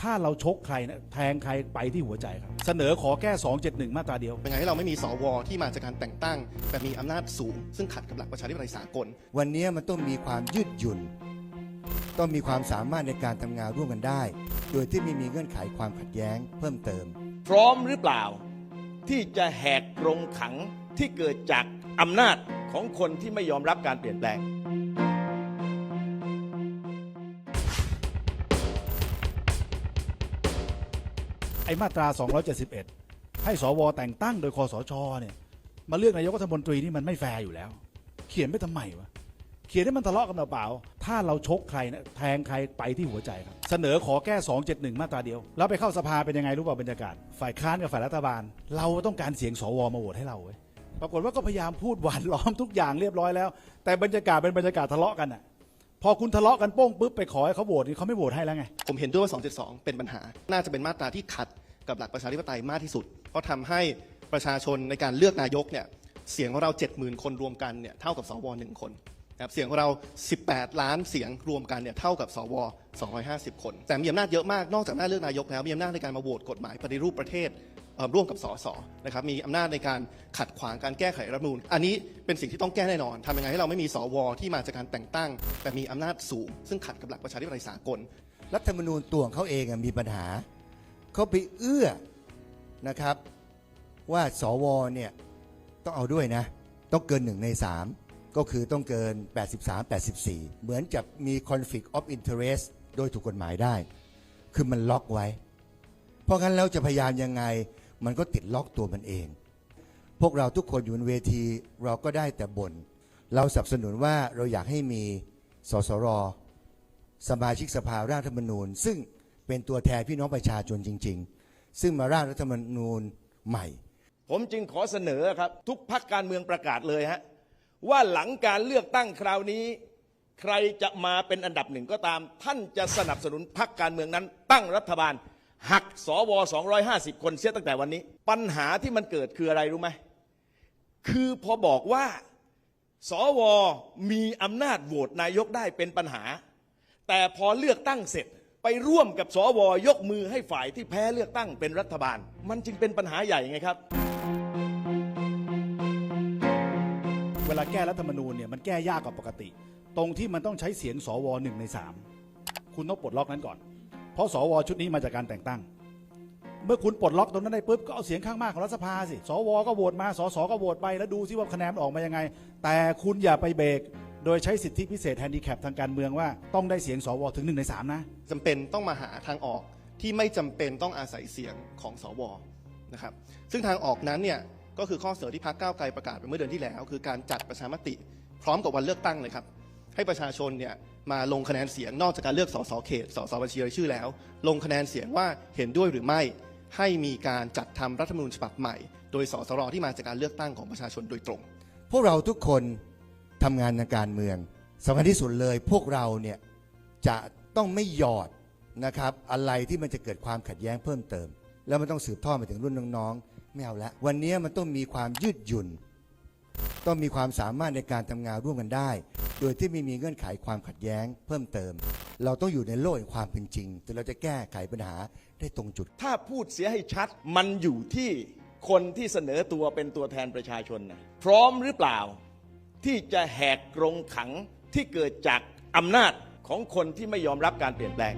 ถ้าเราชกใครนะแทงใครไปที่หัวใจครับ เสนอขอแก้ 271 มาตราเดียวเป็นไงให้เราไม่มีสวที่มาจากการแต่งตั้ง แต่มีอำนาจสูง ซึ่งขัดกับหลักประชาธิปไตยสากล วันนี้มันต้องมีความยืดหยุ่น ต้องมีความสามารถในการทำงานร่วมกันได้ โดยที่ไม่มีเงื่อนไขความขัดแย้งเพิ่มเติม พร้อมหรือเปล่า ที่จะแหกกรงขังที่เกิดจากอำนาจของคนที่ไม่ยอมรับการเปลี่ยนแปลง อ้มาตรา 271 ให้สวแต่งตั้งโดยคอสชเนี่ยมาเลือกนายกรัฐมนตรีนี่มันไม่แฟร์อยู่แล้ว เขียนไปทำไมวะเขียนให้มันทะเลาะกันเปล่าๆถ้าเราชกใครนะแทงใครไปที่หัวใจครับ เสนอขอแก้ 271 มาตราเดียว แล้วไปเข้าสภาเป็นยังไงรู้เปล่าบรรยากาศ ฝ่ายค้านกับฝ่ายรัฐบาล เราต้องการเสียงสวมาโหวตให้เราเว้ยปรากฏว่าก็พยายามพูดหวานล้อมทุกอย่างเรียบร้อยแล้ว แต่บรรยากาศเป็นบรรยากาศทะเลาะกันอะพอคุณทะเลาะกันโป้งปุ๊บไปขอให้เขาโหวตนี่เขาไม่โหวตให้แล้วไง ผมเห็นด้วยว่า 272 เป็นปัญหา น่าจะเป็นมาตราที่ขัด กับหลักประชาธิปไตยมากที่สุด เพราะทำให้ประชาชนในการเลือกนายกเนี่ยเสียงของเรา 70,000 คนรวมกันเนี่ยเท่ากับสวหนึ่งคนนะครับเสียงของเรา 18 ล้านเสียงรวมกันเนี่ยเท่ากับสว 250 คน แต่มีอำนาจเยอะมาก นอกจากอำนาจเลือกนายกแล้ว มีอำนาจในการมาโหวตกฎหมายปฏิรูปประเทศเร่วมกับสสนะครับ มีอำนาจในการขัดขวางการแก้ไขรัฐมนูญอันนี้เป็นสิ่งที่ต้องแก้แน่นอน ทำยังไงให้เราไม่มีสวที่มาจากการแต่งตั้ง แต่มีอำนาจสูง ซึ่งขัดกับหลักประชาธิปไตยสากล รัฐธรรมนูญตัวของเขาเองมีปัญหา เขาไปเอื้อนะครับ ว่าสวเนี่ยต้องเอาด้วยนะ ต้องเกินหนึ่งในสามก็คือต้องเกิน 83 84 เหมือนจะมี conflict of interest โดยถูกกฎหมายได้ คือมันล็อกไว้ เพราะงั้นแล้วจะพยายามยังไง มันก็ติดล็อกตัวมันเอง พวกเราทุกคนอยู่บนเวทีเราก็ได้แต่บน่น เราสนับสนุนว่าเราอยากให้มีสสร สมาชิกสภาร่างรัฐธรรมนูญ ซึ่ง เป็นตัวแทนพี่น้องประชาชนจริง ๆ ซึ่งมาร่างรัฐธรรมนูญใหม่ ผมจึงขอเสนอครับ ทุกพักการเมืองประกาศเลยฮะว่าหลังการเลือกตั้งคราวนี้ ใครจะมาเป็นอันดับหนึ่งก็ตาม ท่านจะสนับสนุนพักการเมืองนั้น ตั้งรัฐบาลหักสว250 คนเสียตั้งแต่วันนี้ ปัญหาที่มันเกิดคืออะไรรู้ไหมคือพอบอกว่าสวมีอำนาจโหวตนายกได้เป็นปัญหา แต่พอเลือกตั้งเสร็จ ไปร่วมกับสวยกมือให้ฝ่ายที่แพ้เลือกตั้งเป็นรัฐบาล มันจึงเป็นปัญหาใหญ่ไงครับ เวลาแก้รัฐธรรมนูญเนี่ยมันแก้ยากกว่าปกติ ตรงที่มันต้องใช้เสียงสวหนึ่งในสามคุณต้องปลดล็อกนั้นก่อน เพราะสวชุดนี้มาจากการแต่งตั้ง เมื่อคุณปลดล็อกตรงนั้นได้ปุ๊บก็เอาเสียงข้างมากของรัฐสภาสิ สวก็โหวตมา สสก็โหวตไปแล้วดูซิว่าคะแนนมันออกมายังไง แต่คุณอย่าไปเบรก โดยใช้สิทธิพิเศษแฮนดิแคปทางการเมืองว่าต้องได้เสียงสวถึงหนึ่งในสามนะ จำเป็นต้องมาหาทางออกที่ไม่จำเป็นต้องอาศัยเสียงของสวนะครับซึ่งทางออกนั้นเนี่ยก็คือข้อเสนอที่พรรคก้าวไกลประกาศไปเมื่อเดือนที่แล้ว คือการจัดประชามติพร้อมกับวันเลือกตั้งเลยครับ ให้ประชาชนเนี่ยมาลงคะแนนเสียงนอกจากการเลือกสสเขตสสบัญชีรายชื่อแล้ว ลงคะแนนเสียงว่าเห็นด้วยหรือไม่ให้มีการจัดทำรัฐธรรมนูญฉบับใหม่ โดยสสรที่มาจากการเลือกตั้งของประชาชนโดยตรง พวกเราทุกคน ทำงานในการเมืองสำคัญที่สุดเลยพวกเราเนี่ยจะต้องไม่หยอดนะครับอะไรที่มันจะเกิดความขัดแย้งเพิ่มเติม แล้วมันต้องสืบทอดไปถึงรุ่นน้องๆไม่เอาละวันนี้มันต้องมีความยืดหยุ่น ต้องมีความสามารถในการทำงานร่วมกันได้ โดยที่ไม่มีเงื่อนไขความขัดแย้งเพิ่มเติม เราต้องอยู่ในโลกแห่งความเป็นจริงแต่เราจะแก้ไขปัญหาได้ตรงจุด ถ้าพูดเสียให้ชัดมันอยู่ที่คนที่เสนอตัวเป็นตัวแทนประชาชนนะพร้อมหรือเปล่า ที่จะแหกกรงขังที่เกิดจากอำนาจของคนที่ไม่ยอมรับการเปลี่ยนแปลง